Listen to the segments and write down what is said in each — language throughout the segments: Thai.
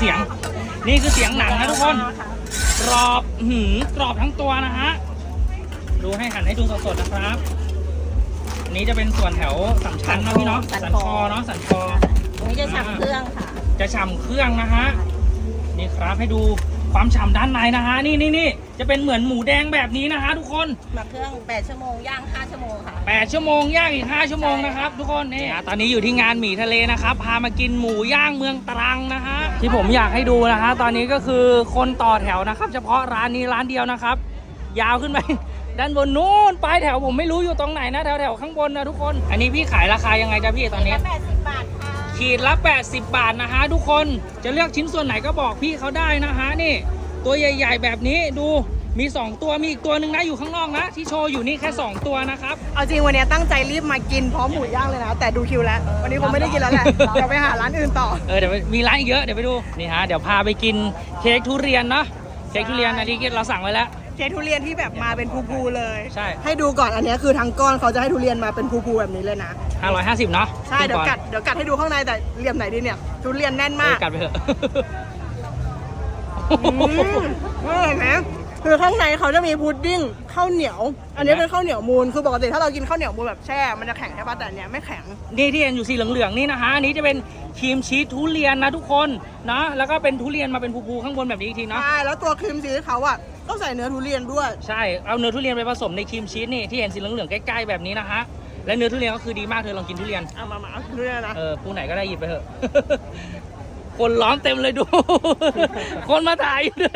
เสียง นี่คือเสียงหนังนะทุกคน กรอบอื้อหือกรอบทั้งตัวนะฮะ ดูให้หันให้ดูสดๆนะครับ อันนี้จะเป็นส่วนแถวสันชันเนาะพี่เนาะ สัสันนคคออเนาะ สันคอ อันนี้จะฉับเครื่องค่ะ จะฉ่ำเครื่องนะฮะ นี่ครับให้ดู ความฉ่ำด้านในนะฮะนี่นี่นี่จะเป็นเหมือนหมูแดงแบบนี้นะฮะทุกคนหมักเครื่อง 8 ชั่วโมง ย่าง 5 ชั่วโมงค่ะ 8 ชั่วโมงย่างอีก 5 ชั่วโมงนะครับ ทุกคนนี่ตอนนี้อยู่ที่งานหมี่ทะเลนะครับพามากินหมูย่างเมืองตรังนะฮะที่ผมอยากให้ดูนะฮะตอนนี้ก็คือคนต่อแถวนะครับ เฉพาะร้านนี้ร้านเดียวนะครับ ยาวขึ้นไปด้านบนนู้นปลายแถวผมไม่รู้อยู่ตรงไหนนะแถวแถวๆข้างบนนะทุกคน อันนี้พี่ขายราคายังไงจ๊ะพี่ตอนนี้80บาทค่ะ ขีดละ 80 บาทนะฮะทุกคนจะเลือกชิ้นส่วนไหนก็บอกพี่เขาได้นะฮะนี่ ตัวใหญ่ ๆ แบบนี้ดูมี 2 ตัวมีอีกตัวหนึ่งนะอยู่ข้างนอกนะ ที่โชว์อยู่นี่แค่ 2 ตัวนะครับ เอาจริงวันนี้ตั้งใจรีบมากินพร้อมหมูย่างเลยนะ แต่ดูคิวแล้ว วันนี้คงไม่ได้กินแล้วแหละเดี๋ยวไปหาร้านอื่นต่อเออเดี๋ยวมีร้านอีกเยอะเดี๋ยวไปดูนี่ฮะเดี๋ยวพาไปกินเค้กทุเรียนเนาะเค้กทุเรียนอันนี้เราสั่งไว้แล้วเค้กทุเรียนที่แบบมาเป็นภูๆเลย ใช่ ให้ดูก่อนอันนี้คือทั้งก้อนเขาจะให้ทุเรียนมาเป็นภูๆแบบนี้เลยนะ 550 เนาะใช่เดี๋ยวกัดเดี๋ยวกัดให้ดูข้างในแต่เหลี่ยมไหนดีเนี่ย ทุเรียนแน่นมามากกัดไปเถอะ อืมเห็นไหมคือข้างในเขาจะมีพุดดิ้งข้าวเหนียว อันนี้เป็นข้าวเหนียวมูนคือปกติถ้าเรากินข้าวเหนียวมูนแบบแช่มันจะแข็งใช่ปะแต่อันเนี้ยไม่แข็ง นี่ที่เห็นอยู่สีเหลืองๆนี่นะฮะอันนี้จะเป็นครีมชีสทุเรียนนะทุกคนนะแล้วก็เป็นทุเรียนมาเป็นภูๆข้างบนแบบนี้อีกทีเนาะ ใช่แล้วตัวครีมชีสเขาอะ ก็ใส่เนื้อทุเรียนด้วย ใช่ เอาเนื้อทุเรียนไปผสมในครีมชีสนี่ที่เห็นสีเหลืองๆใกล้ๆแบบนี้นะฮะ และเนื้อทุเรียนก็คือดีมากเธอลองกินทุเรียน เอามามาเอาทุเรียนนะ เออปูไหนก็ได้หยิบไปเถอะ คนล้อมเต็มเลยดู คนมาถ่ายอยู่ด้วย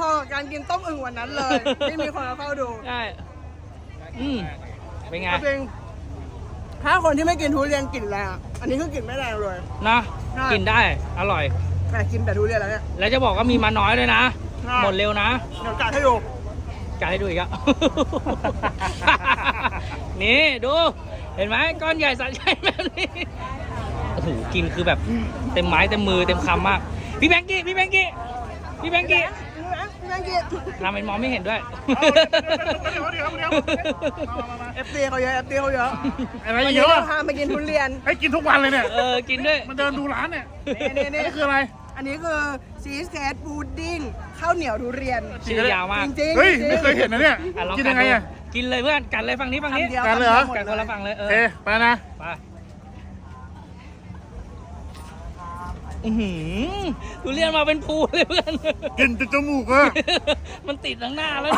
พอๆกับการกินต้มอึ่งวันนั้นเลย ไม่มีคนมาเฝ้าดูใช่อืมเป็นไงจริงถ้าคนที่ไม่กินทุเรียนกลิ่นแรงอะอันนี้คือกลิ่นไม่แรงเลย นะ ใช่ กินได้ อร่อย แต่กินแต่ทุเรียนแล้วเนี่ย แล้วจะบอกว่ามีมาน้อยด้วยนะใช่ หมดเร็วนะเดี๋ยวกัดให้ดูกายให้ดูอีกอะนี่ดูเห็นไหมก้อนใหญ่สะใจแบบนี้โอ้โหกินคือแบบเต็มไม้เต็มมือเต็มคำมาก พี่แบงกี้พี่แบงกี้พี่แบงกี้พี่แมงกี้ทำเป็นมองไม่เห็นด้วยเอฟซีเขาเยอะเอฟซีเขาเยอะอะไรวันเยนี้อะเราพามากินทุเรียนให้กินทุกวันเลยเนี่ยเออกินด้วยมันเดินดูร้านเนี่ยนี่นี่นี่นี่คืออะไร อันนี้คือชีสเค้กพุดดิ้งข้าวเหนียวทุเรียน ชื่อยาวมากจริงๆเฮ้ยจริงๆ ไม่เคยเห็นนะเนี่ย อะลองกินกัยัดงไงดูอะกินเลยเพื่อนกัดเลยฝั่งนี้ฝั่งนี้คำเดียวกันเลยเหรอ คำดีวมดกัดคนละฝั่งเลยเอเออไปนะ ไปอื้อหือทุเรียนมาเป็นภูเลยเพื่อน กินจนจมูกอะมันติดทั้งหน้าแล้ว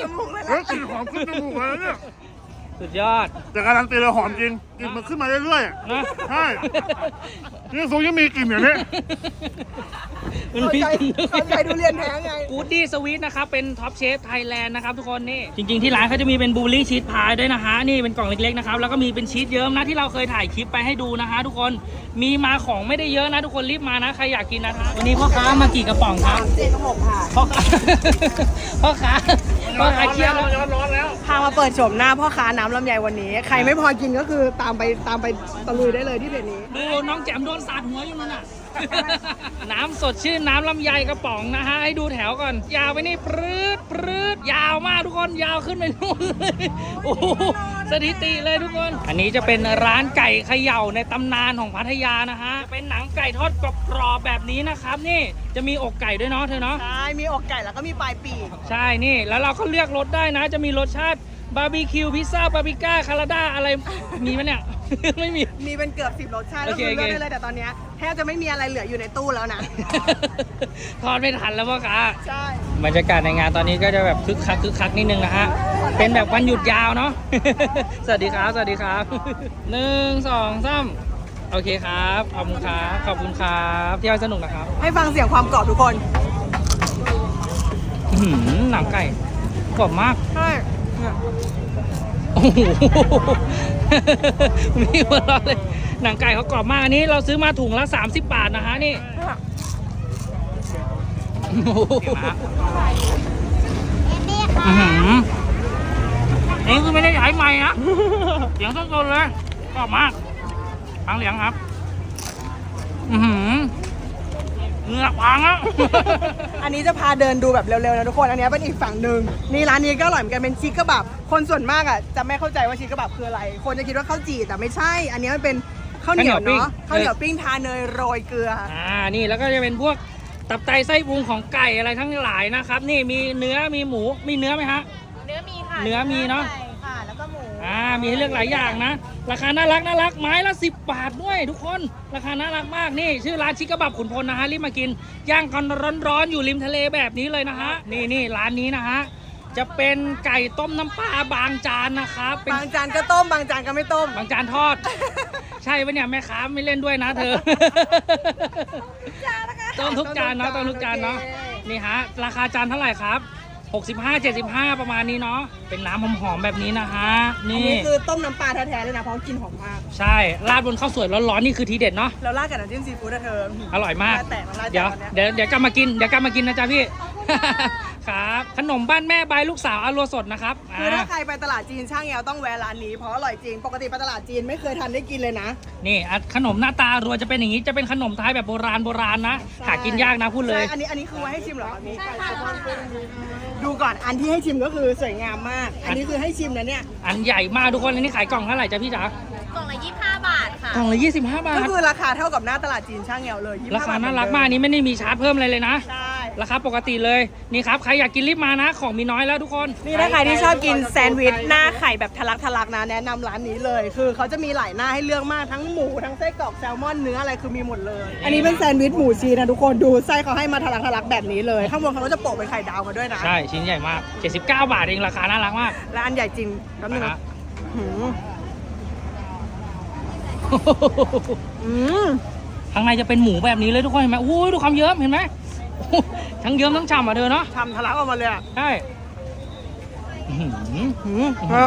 จมูกเลยเฮ้นะยกลิ่นหอมขึ้นจมูกเลยเนี่ยสุดยอด แต่การันตีเลยหอมจริงก ลิ่นมันขึ้นมาเรื่อยๆอะนะใช่นี่ซุงยังมีกลิ่นอย่างนี้มันเข้ามีใจเข้าใจทุเรียนแท้ไง กูดดี้สวีทนะครับ เป็นท็อปเชฟไทยแลนด์นะครับทุกคนนี่ จริง ๆ ที่ร้านเขาจะมีเป็นบูลลี่ชีสพายด้วยนะฮะ นี่เป็นกล่องเล็ก ๆ นะครับ แล้วก็มีเป็นชีสเยิ้มนะ ที่เราเคยถ่ายคลิปไปให้ดูนะฮะทุกคนมีมาของไม่ได้เยอะนะ ทุกคนรีบมานะ ใครอยากกินนะคะวันนี้พ่อค้ามากี่กระป๋องครับเจ็ดหกค่ะ พ่อค้า พ่อค้าพ่อค้าเครียดแล้วร้อนร้อนแล้วพามาเปิดโฉมหน้าพ่อค้าน้ำลำไยวันนี้ ใครไม่พอกินก็คือตามไปตามไปตะลุยได้เลยที่เพจนี้ ดูน้องแจ่มโดนสาดหัวอยู่นั่นน่ะ น้ำสดชื่นน้ำลำไยกระป๋องนะฮะ ให้ดูแถวก่อน ยาวไปนี่ปรื๊ดปรื๊ดยาวมากทุกคนยาวขึ้นไปนู่นเลยโอ้โหสถิติเลยทุกคน อันนี้จะเป็นร้านไก่เขย่าในตำนานของพัทยานะฮะเป็นหนังไก่ทอดกรอบๆแบบนี้นะครับ นี่จะมีอกไก่ด้วยเนาะเธอเนาะ ใช่ มีอกไก่แล้วก็มีปลายปีก ใช่นี่แล้วเราก็เลือกรสได้นะ จะมีรสชาติ บาร์บีคิวพิซซ่าบาร์บีก้าคาราดาอะไรมีไหมเนี่ย ไม่มี มีเป็นเกือบสิบรสชาติโอก็เคคือเลือกโอเค ได้เลยแต่ตอนเนี้ยแทบจะไม่มีอะไรเหลืออยู่ในตู้แล้วนะ ทอดไม่ทันแล้วพ่อค้า ใช่ บรรยากาศในงานตอนนี้ก็จะแบบคึกคักคึกคักนิดนึงนะฮะ เป็นแบบวันหยุดยาวเนาะ สวัสดีครับ สวัสดีครับ หนึ่งสองสามโอเคครับ ขอบคุณครับ ขอบคุณครับเที่ยวสนุกนะครับ ให้ฟังเสียงความกรอบทุกคน อื้อหือหนังไก่กรอบมาก ใช่เนี่ย โอ้โหมีหัวเราะเลย หนังไก่เขากรอบมากอันนี้ เราซื้อมาถุงละ 30 บาทนะฮะนี่โอ้โหอื้อหืออันนี้คือไม่ได้ใช้ไม้นะเสียงสดๆเลยกรอบมากฟังเสียงครับ อือหือ เหงือกพังแล้วอันนี้จะพาเดินดูแบบเร็วๆนะทุกคน อันนี้เป็นอีกฝั่งหนึ่งนี่ร้านนี้ก็อร่อยเหมือนกันเป็นชีสกระบับ คนส่วนมากอะจะไม่เข้าใจว่าชีสกระบับคืออะไร คนจะคิดว่าข้าวจี่แต่ไม่ใช่ อันนี้มันเป็นข้าวเหนียวข้าวเหนียวปิ้งเนาะข้าวเหนียวปิ้งทาเนยโรยเกลือ อ่า นี่แล้วก็จะเป็นพวกตับไตไส้พุงของไก่อะไรทั้งหลายนะครับ นี่มีเนื้อมีหมูมีเนื้อไหมฮะ เนื้อมีค่ะ เนื้อมีเนอะ มูอ่ามีให้เลือกหลายอย่างนะ ราคาน่ารักน่ารักไม้ละ 10 บาทด้วยทุกคน ราคาน่ารักมากนี่ ชื่อร้านชิคกบับขุนพลนะฮะรีบมากินย่างกันร้อนๆอยู่ริมทะเลแบบนี้เลยนะฮะนี่นี่ร้านนี้นะฮะจะเป็นไก่ต้มน้ำปลาบางจานนะครับเป็นบางจานก็ต้มบางจานก็ไม่ต้ม บางจานทอด ใช่ปะเนี่ยแม่ค้าไม่เล่นด้วยนะเธอต้มทุกจานเนาะต้มทุกจานเนาะโอเคนี่ฮะราคาจานเท่าไหร่ครับ 65 75 ประมาณนี้เนาะเป็นน้ำหอมๆแบบนี้นะฮะอันนี่นี้คือต้มน้ำปลาแท้ๆเลยนะเพราะกลินหอมมาก ใช่ราดบนข้าวสวยร้อนๆนี่คือทีเด็ดเนาะแล้วราดกับน้ำจิ้มซีฟู้ดอะเธออร่อยมาก น้ำลายแตกน้ำลายแตกเดี๋ยวตอนเนี้ยเดี๋ยวเดี๋ยวกลับมากินเดี๋ยวกลับมากินนะจ๊ะพี่ ครับ ขนมบ้านแม่บายลูกสาวอารัวสดนะครับคือถ้าอ่าใครไปตลาดจีนช่างแอวต้องแวะร้านนี้เพราะอร่อยจริง ปกติไปตลาดจีนไม่เคยทันได้กินเลยนะ นี่อะขนมหน้าตารัวจะเป็นอย่างนี้จะเป็นขนมไทยแบบโบราณโบราณนะหากินยากนะพูดเลยใช่อันนี้อันนี้คือไว้ให้ชิมเหรอครับนี่ดูก่อนอันที่ให้ชิมก็คือสวยงามมาก อันนี้คือให้ชิมนะเนี่ย อันใหญ่มากทุกคนอันนี้ขายกล่องเท่าไหร่จ๊ะพี่จ๋ากล่องละ25 บาทค่ะ กล่องละ25 บาก็ท คือราคาเท่ากับหน้าตลาดจีนช่างแอวเลย25ราคาบทน่ารักมากอันนี้ไม่ได้มีชาร์จเพิ่มอะไรเลยนะ ใช่ ราคาปกติเลยนี่ครับใครอยากกินรีบมานะ ของมีน้อยแล้วทุกคนนี่ถ้าใครที่ชอบกินแซนด์วิชหน้าไข่แบบทะลักทะลักนะแนะนำร้านนี้เลย คือเขาจะมีหลายหน้าให้เลือกมากทั้งหมูทั้งไส้กรอกแซลมอนเนื้ออะไรคือมีหมดเลย อันนี้เป็นแซนด์วิชหมูชีสนะทุกคนดูไส้เขาให้มาทะลักทะลักแบบนี้เลย ข้างบนเขาก็จะโปะเป็นไข่ดาวมาด้วยนะใช่ชิ้นใหญ่มาก 79 บาทเองราคาน่ารักมากและอันใหญ่จริงแป๊บนึงนะนะฮะหืมอืม ข้างในจะเป็นหมูแบบนี้เลยทุกคนเห็นไหมอู้ยดูความเยิ้มเห็นไหม ทั้งเยิ้มทั้งฉ่ำอะเธอเนาะทำทะลักออกมาเลยอะ ใช่อื้อหือหืมอื้อหือ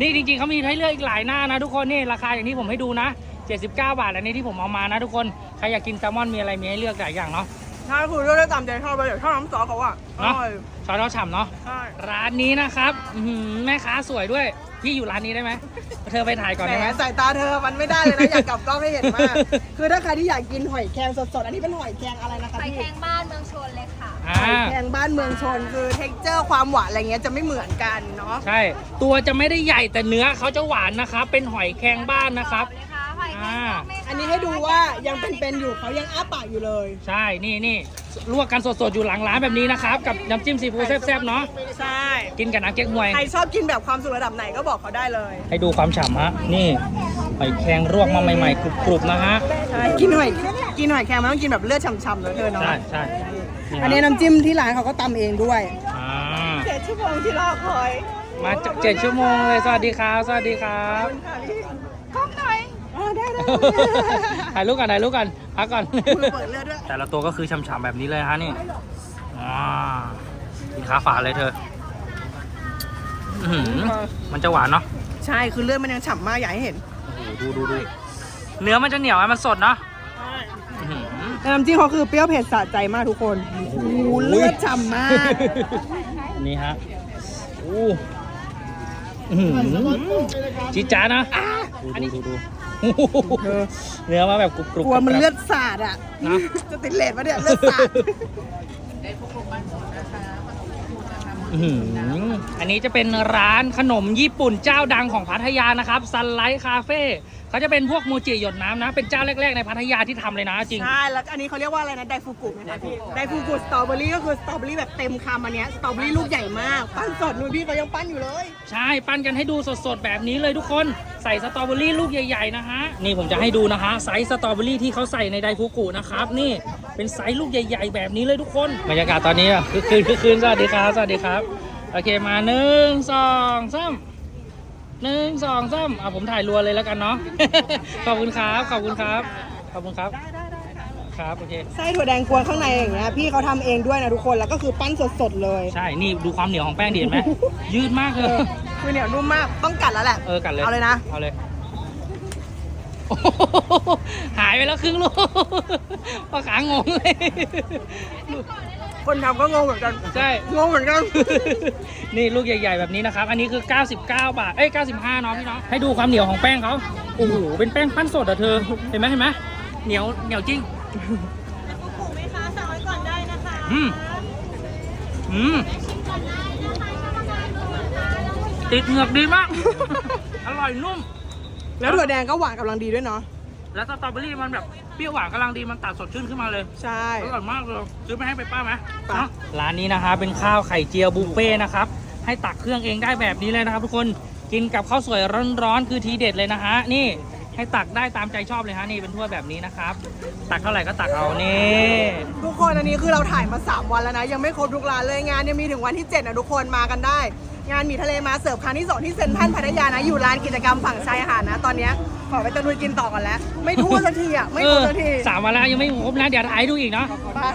นี่จริงๆเขามีให้เลือกอีกหลายหน้านะทุกคนนี่ราคาอย่างที่ผมให้ดูนะ 79 บาทอันนี้ที่ผมเอามานะทุกคน ใครอยากกินแซลมอนมีอะไรมีให้เลือกหลายอย่างเนาะถ้าคือเลือกได้ตามใจชอบเลยชอบน้ำซอสเขาอะอเนาะร่อยซอสเราฉ่ำเนาะ ใช่ ร้านนี้นะครับอื้อหือแม่ค้าสวยด้วย พี่อยู่ร้านนี้ได้ไหมเธอไปถ่ายก่อนแหได้ไหม มสายตาเธอมันไม่ได้เลยนะ อยากกลับกล้องให้เห็นมาก คือถ้าใครที่อยากกินหอยแครงสดๆ อันนี้เป็นหอยแครงอะไรนะคะไข่พี่แข็งบ้านเมืองชนเลยค่ะ อ่า หอยแครงบ้านเมืองชนคือเท็กเจอร์ความหวานอะไรเงี้ยจะไม่เหมือนกันเนาะ ใช่ ตัวจะไม่ได้ใหญ่แต่เนื้อเขาจะหวานนะครับ เป็นหอยแครงบ้านนะครับเลยค่ะห อยแครงอ่าแม่ค้าอันนี้ให้ดูว่ายังเป็นๆอยู่เขายังอ้าปากอยู่เลย ใช่ นี่นี่ลวกกันสดๆ อยู่หลังร้านแบบนี้นะครับ กับน้ำจิ้มซีฟู้ดแซ่บๆ เนาะ ใช่ กินกับน้ำเก๊กฮวย ใครชอบกินแบบความสุขระดับไหนก็บอกเขาได้เลย ให้ดูความฉ่ำฮะ นี่หอยแครงรวกมาใหม่ๆกรุบๆ นะฮะใช่กินหอย กินหอยแครงมันต้องกินแบบเลือดฉ่ำๆเลยเธอเนาะ ใช่ใช่นี่อันนี้ฮะน้ำจิ้มที่ร้านเขาก็ตำเองด้วยอ่าเจ็ดชั่วโมงที่รอคอย มาจากเจ็ดชั่วโมงเลย สวัสดีครับ สวัสดีครับ ได้ได้ถ่ายรูปกันถ่ายรูปกันพักก่อน มือเปิดเลือดด้วยแต่ละตัวก็คือฉ่ำๆแบบนี้เลยฮะนี่อ่ากินขาฝาเลยเธออื้อหือมันจะหวานเนาะใช่คือเลือดมันยังฉ่ำมากอยากให้เห็นโอ้โหดูดูดูเนื้อมันจะเหนียวอะมันสดเนาะอื้อหือ แต่น้ำจิ้มเขาคือเปรี้ยวเผ็ดสะใจมากทุกคนโอ้โหเลือดฉ่ำมาก นี่ฮะอู้อื้อหือจิจ้าดนะอันนี้ดูดู เออเนื้อมาแบบกรุบกรุบกลัวมันเลือดสาดอะ นะจะติดเลดปะเนี่ยเลือดสาดอื้อหืออันนี้จะเป็นร้านขนมญี่ปุ่นเจ้าดังของพัทยานะครับซันไลท์คาเฟ่ เขาจะเป็นพวกโมจิหยดน้ำนะ เป็นเจ้าแรกๆในพัทยาที่ทำเลยนะจริง ใช่แล้วอันนี้เขาเรียกว่าอะไรนะไดฟูกุไหมคะพี่ไดฟูกุสตรอเบอรี่ก็คือสตรอเบอรี่แบบเต็มคำอันเนี้ยสตรอเบอรี่ลูกใหญ่มาก ปั้นสดนูนพี่เขายังปั้นอยู่เลย ใช่ ปั้นกันให้ดูสดๆ แบบนี้เลยทุกคนใส่สตรอเบอรี่ลูกใหญ่ๆนะฮะนี่ผมจะให้ดูนะฮะไซส์สตรอเบอรี่ที่เขาใส่ในไดฟุกุนะครับนี่เป็นไซส์ลูกใหญ่ ๆ แบบนี้เลยทุกคนบรรยากาศตอนนี้อะคือคืนคือคืนสวัสดีครับสวัสดีครับโอเคมาหนึ่งสองสาม หนึ่งสองสามอะผมถ่ายรัวเลยแล้วกันเนาะ ขอบคุณครับ ขอบคุณครับ ขอบคุณครับ ครับ โอเค ไส้ถั่วแดงกวนข้างในอย่างเงี้ยพี่เขาทำเองด้วยนะทุกคนแล้วก็คือปั้นสดๆเลยใช่ นี่ดูความเหนียวของแป้งดีเห็นไหม ยืดมากเลเอยอคือเหนียวนุ่มมากต้องกัดแล้วแหละเออกัดเลยเอาเลยนะ เอาเลย โอ้โหหายไปแล้วครึ่งลูกพ่อขางงเลย คนทำก็งงเหมือนกันใช่ งงเหมือนกัน นี่ลูกใหญ่ ๆ แบบนี้นะครับ อันนี้คือ 99 บาท เอ้ย 95เนาะพี่เนาะให้ดูความเหนียวของแป้งเขาโอ้โห เป็นแป้งปั้นสดอะเธอ เห็นไหมเห็นไหมเหนียว เหนียวจริงอืม อืม ติดเหงือกดีมาก อร่อยนุ่ม แล้วถั่วแดงก็หวานกำลังดีด้วยเนาะ แล้วสตรอเบอรี่มันแบบเปรี้ยวหวานกำลังดีมันตัดสดชื่นขึ้นมาเลยใช่ อร่อยมากเลยซื้อไปให้ไปป้าไหมไป เนาะร้านนี้นะคะเป็นข้าวไข่เจียวบุฟเฟ่ต์นะครับให้ตักเครื่องเองได้แบบนี้เลยนะครับ ทุกคนกินกับข้าวสวยร้อนๆคือทีเด็ดเลยนะฮะนี่ ให้ตักได้ตามใจชอบเลยฮะนี่เป็นถ้วยแบบนี้นะครับ ตักเท่าไหร่ก็ตักเอานี่ทุกคนอันนี้คือเราถ่ายมา 3 วันแล้วนะ ยังไม่ครบทุกร้านเลยงานยังมีถึงวันที่ 7 นะทุกคนมากันได้ งานหมีทะเลมาเสิร์ฟครั้งที่ 2 ที่เซ็นทรัลพัทยานะ อยู่ร้านกิจกรรมฝั่งชายหาดนะ ตอนเนี้ยขอไปตะลุยกินต่อกันแล้ว ไม่ทั่วสักทีอะไม่เอทั่วอสักทีสามวันแล้วยังไม่ครบนะเดี๋ยวถ่ายให้ดูอีกเนาะ ไป